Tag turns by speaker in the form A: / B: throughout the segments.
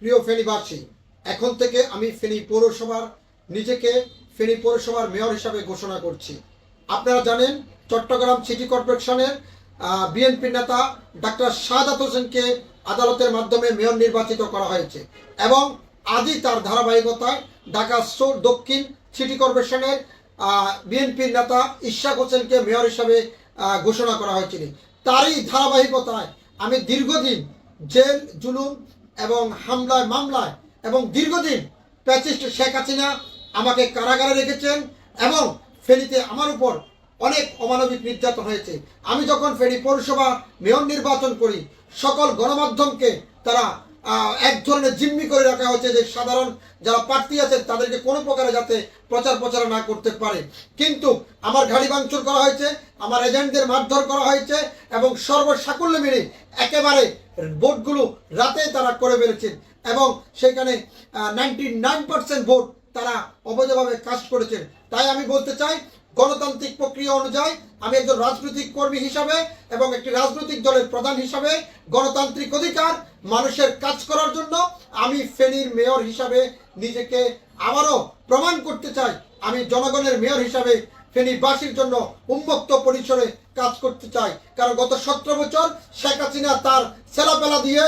A: প্রিয় ফেনীবাসী, এখন থেকে আমি ফেনী পৌরসভার নিজেকে ফেনী পৌরসভার মেয়র হিসাবে ঘোষণা করছি। আপনারা জানেন, চট্টগ্রাম সিটি কর্পোরেশনের বিএনপি নেতা ডাক্তার শাহাদাত হোসেনকে আদালতের মাধ্যমে মেয়র নির্বাচিত করা হয়েছে এবং আজই তার ধারাবাহিকতায় ঢাকা সো- দক্ষিণ সিটি কর্পোরেশনের বিএনপির নেতা ইশাক হোসেনকে মেয়র হিসাবে ঘোষণা করা হয়েছিল। তারই ধারাবাহিকতায় আমি দীর্ঘদিন জেল, জুলুম এবং হামলায়, মামলায় এবং দীর্ঘদিন প্যাচিস্ট শেখ হাসিনা আমাকে কারাগারে রেখেছেন এবং ফেনীতে আমার উপর অনেক অমানবিক নির্যাতন হয়েছে। আমি যখন ফেনী পৌরসভা মেয়র নির্বাচন করি, সকল গণমাধ্যমকে তারা এক ধরনের জিম্মি করে রাখা হয়েছে যে সাধারণ যারা প্রার্থী আছেন তাদেরকে কোনো প্রকারে যাতে প্রচার প্রচার না করতে পারে। কিন্তু আমার গাড়ি ভাঙচুর করা হয়েছে, আমার এজেন্টদের মারধর করা হয়েছে এবং সর্বসাকুল্য মিলে একেবারে ভোটগুলো রাতে তারা করে ফেলেছেন এবং সেখানে নাইনটি নাইন পার্সেন্ট ভোট তারা অবৈধভাবে কাজ করেছেন। তাই আমি বলতে চাই, গণতান্ত্রিক প্রক্রিয়া অনুযায়ী আমি একজন রাজনৈতিক কর্মী হিসাবে এবং একটি রাজনৈতিক দলের প্রধান হিসাবে গণতান্ত্রিক অধিকার, মানুষের কাজ করার জন্য আমি ফেনীর মেয়র হিসাবে নিজেকে আবারও প্রমাণ করতে চাই। আমি জনগণের মেয়র হিসাবে ফেনীবাসীর জন্য উন্মুক্ত পরিসরে কাজ করতে চাই কারণ গত সতেরো বছর শেখ হাসিনা তার ছেলাপেলা দিয়ে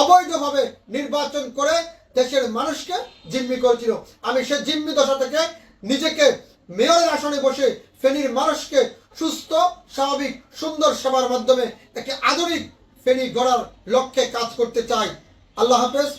A: অবৈধভাবে নির্বাচন করে দেশের মানুষকে জিম্মি করেছিল। আমি সে জিম্মি দশা থেকে নিজেকে মেয়রের আসনে বসে ফেনীর মানুষকে সুস্থ, স্বাভাবিক, সুন্দর সেবার মাধ্যমে একটি আধুনিক ফেনী গড়ার লক্ষ্যে কাজ করতে চাই। আল্লাহ হাফেজ।